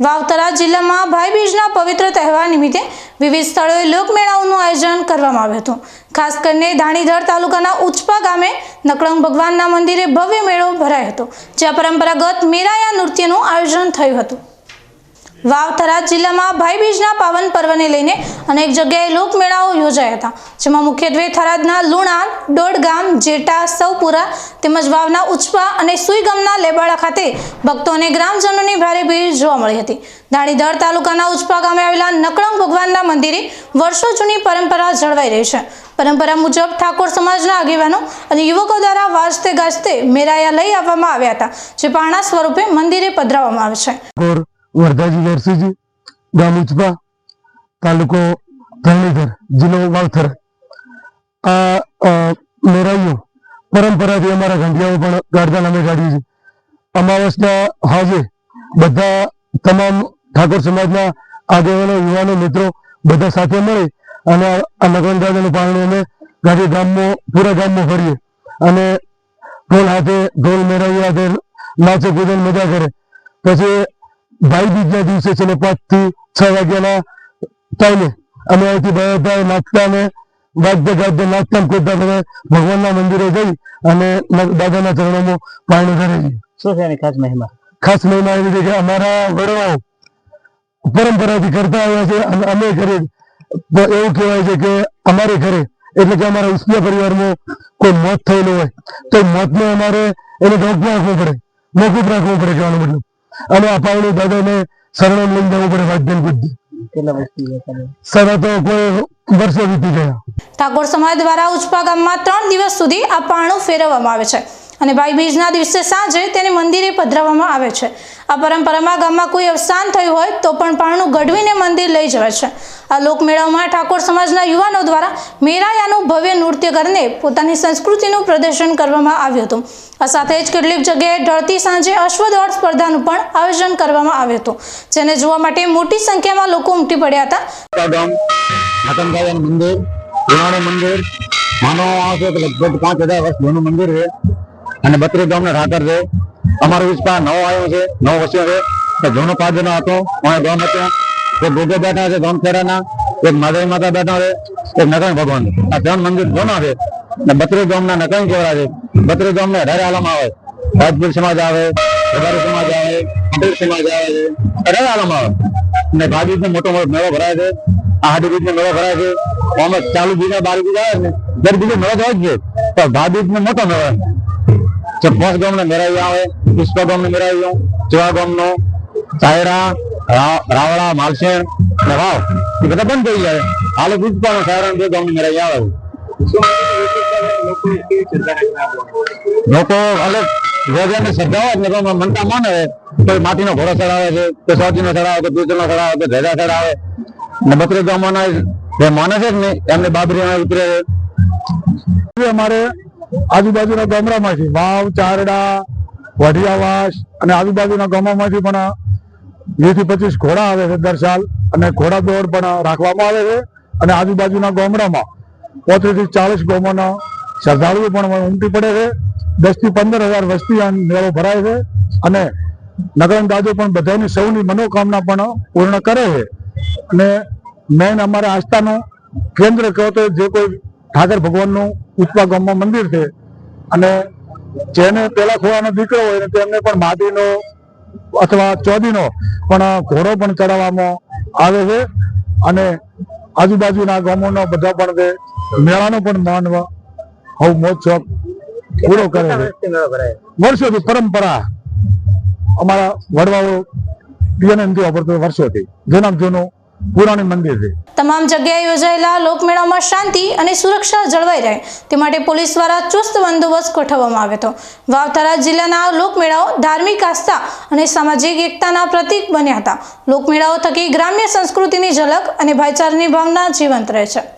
વાવતરા જિલ્લામાં ભાઈબીજના પવિત્ર તહેવાર નિમિત્તે વિવિધ સ્થળોએ લોકમેળાઓનું આયોજન કરવામાં આવ્યું હતું. ખાસ કરીને ધાણીધર તાલુકાના ઉચપા ગામે નકળંગ ભગવાનના મંદિરે ભવ્ય મેળો ભરાયો હતો, જ્યાં પરંપરાગત મેરાયા નૃત્યનું આયોજન થયું હતું. વાવથરા જિલ્લામાં ભાઈબીજના પાવન પર્વને લઈને અનેક જગ્યાએ લોકમેળાઓ યોજાયા હતા, જેમાં મુખ્યત્વે થરાદના લુણા ડોડગામ જેટા સૌપુરા તેમજ વાવના ઉચપા અને સુઈગામના લેબાળા ખાતે ભક્તો અને ગ્રામજનોની ભારે ભીડ જોવા મળી હતી. દાણીધર તાલુકાના ઉચપા ગામે આવેલા નકળંગ ભગવાનના મંદિરે વર્ષો જૂની પરંપરા જળવાઈ રહી છે. પરંપરા મુજબ ઠાકોર સમાજના આગેવાનો અને યુવકો દ્વારા વાજતે ગાજતે મેરાયા લઈ આવવામાં આવ્યા હતા, જે પારણા સ્વરૂપે મંદિરે પધરાવવામાં આવે છે. કોર વરદાજી વેરસીજી ગામ ઉચપા તાલુકો ધરણીધર, જિલ્લો વાવથર આ મેરાઈઓ પરંપરાથી અમારા ઘંટિયાઓ પણ ગાડતા નામે કાઢીએ છીએ અમાવસના હાજે બધા તમામ ઠાકોર સમાજના આગેવાનો, યુવાનો, મિત્રો બધા સાથે મળી અને આ નગન દાદાનું અમે ગાડી ગામમાં, પૂરા ગામમાં ફરીએ અને ઢોલ હાથે, ઢોલ મેરાઈ હાથે, નાચે કૂદે મજા કરે. પછી ભાઈ બીજના દિવસે છે ને પાંચથી છ વાગ્યાના ટાઈમે અમે અહીંથી ભાઈ નાચતા ને વાગતા ગાજતા નાચતા કરતા તમે ભગવાનના મંદિરે જઈ અને દાદાના ચરણોમાં પાણી કરે છે શું છે ખાસ મહિમા? ખાસ મહિમા એવી છે કે અમારા વડવાઓ પરંપરાથી કરતા આવ્યા છે અને અમે ઘરે એવું કહેવાય છે કે અમારે ઘરે એટલે કે અમારા ઉસ્મિયા પરિવારમાં કોઈ મોત થયેલું હોય તો મોતને અમારે એને રોકવા રાખવું પડે મોકૂફ રાખવું પડે કહેવાનો મતલબ અને આ પાવણી દાદાને શરણે લઈને જવું પડે વાદ્યન બુદ્ધિ. ઠાકોર સમાજ દ્વારા ઉચપા ગામમાં ત્રણ દિવસ સુધી આ પાણું ફેરવવામાં આવે છે. અને ભાઈ બીજના દિવસે સાંજે તેને મંદિરે પધરાવવામાં આવે છે. આ પરંપરામાં ગામમાં કોઈ અવસાન થયું હોય તો પણ પાણું ગઢવીને મંદિર લઈ જવાય છે. આ લોકમેળાઓમાં ઠાકોર સમાજના યુવાનો દ્વારા મેરાયાનું ભવ્ય નૃત્ય કરીને પોતાની સંસ્કૃતિનું પ્રદર્શન કરવામાં આવ્યું હતું. આ સાથે જ કેટલીક જગ્યાએ ઢળતી સાંજે અશ્વદોડ સ્પર્ધાનું પણ આયોજન કરવામાં આવ્યું હતું, જેને જોવા માટે મોટી સંખ્યામાં લોકો ઉમટી પડ્યા હતા. મંદિર મંદિર આવશે લગભગ પાંચ હજાર વર્ષ જૂનું મંદિર છે અને બત્રીસ ગામના ઠાકર છે. અમારો વિસ્તાર નવો આવ્યો છે, નવો વસ્યો છે. જૂનો પાદરનો હતો અહીં ગામ હતો. એક ભોગે બેઠા છે ગામખેડાના એક માધવી માતા બેઠા છે, એક નકણ ભગવાન. આ ત્રણ મંદિર જૂના છે. ને બત્રી ગામના નકણ કેવડા છે. બત્રી ગામને અઢારે આલમ આવે. રાજપૂત સમાજ આવે રબારી સમાજ આવે પટેલ સમાજ આવે છે અઢારે આલમ આવે. ને નો મોટો મોટો મેળો ભરાય છે. આ હાડી બીજ મેળો ભરાય છે. અમે ચાલુ બીજા બાર બીજા આવે ને દર બીજો મેળો હોય જ છે. પણ નો મોટો મેળો છે પોસ ગામ ને મેળાવી આવે પુષ્પ ગામ ને આવું ચવા ગામનો સાયરા રાવળા, માલસેણ ને વાવ, એ બધા બંધ થઈ જાય હાલ પુષ્પા સાયરા બે ગામ ને મેળાવી આવે લોકો અલગ રોજાને શ્રદ્ધા હોય ને મનતા માને કોઈ માટીનો ઘોડો ચડાવે છે કોઈ સોચીનો ચડાવે કોઈ દૂધનો ચડાવે કોઈ ભેગા ચડાવે ને બત્રીસ ગામોના જે માને છે ને એમને બાબરી ઉતરે છે. અમારે આજુબાજુના ગામડામાંથી વાવ, ચારડા, વઢિયાવાસ અને આજુબાજુના ગામોમાંથી પણ વીસ પચીસ ઘોડા આવે છે દર સાલ અને ઘોડા દોડ પણ રાખવામાં આવે છે. અને આજુબાજુના ગામડામાં પોત્રીસથી ચાલીસ ગામોના શ્રદ્ધાળુઓ પણ ઉમટી પડે છે. દસથી પંદર હજાર વસ્તી આ મેળો ભરાય છે અને નગરંદાજો પણ બધાની સૌની મનોકામના પણ પૂર્ણ કરે છે. અને મેન અમારા આસ્થાનું કેન્દ્ર કહો તો જે કોઈ ઠાકર ભગવાનનું ઉચપા ગામમાં મંદિર છે. અને જેને પેલા ખોવાનો દીકરો હોય તેમને પણ માટીનો અથવા ચોદીનો પણ ઘોડો પણ ચડાવવામાં આવે છે. અને આજુબાજુના ગામોનો બધા પણ તે મેળાનો પણ માનવ હવ મોજશોખ પૂરો કરે છે. વર્ષથી પરંપરા. અમારા વડવાઓ પીએનએ નથી વાપરતો વર્ષોથી. જૂનામ જૂનું પુરાણી મંદિર છે. તમામ જગ્યાએ યોજાયેલા લોકમેળામાં શાંતિ અને સુરક્ષા જળવાઈ રહે. તે માટે પોલીસ દ્વારા ચુસ્ત બંદોબસ્ત ગોઠવવામાં આવ્યો હતો. વાવથરા જિલ્લાના લોકમેળાઓ ધાર્મિક આસ્થા અને સામાજિક એકતાના પ્રતીક બન્યા હતા. લોકમેળાઓ થકી ગ્રામ્ય સંસ્કૃતિની ઝલક અને ભાઈચારાની ભાવના જીવંત રહે છે.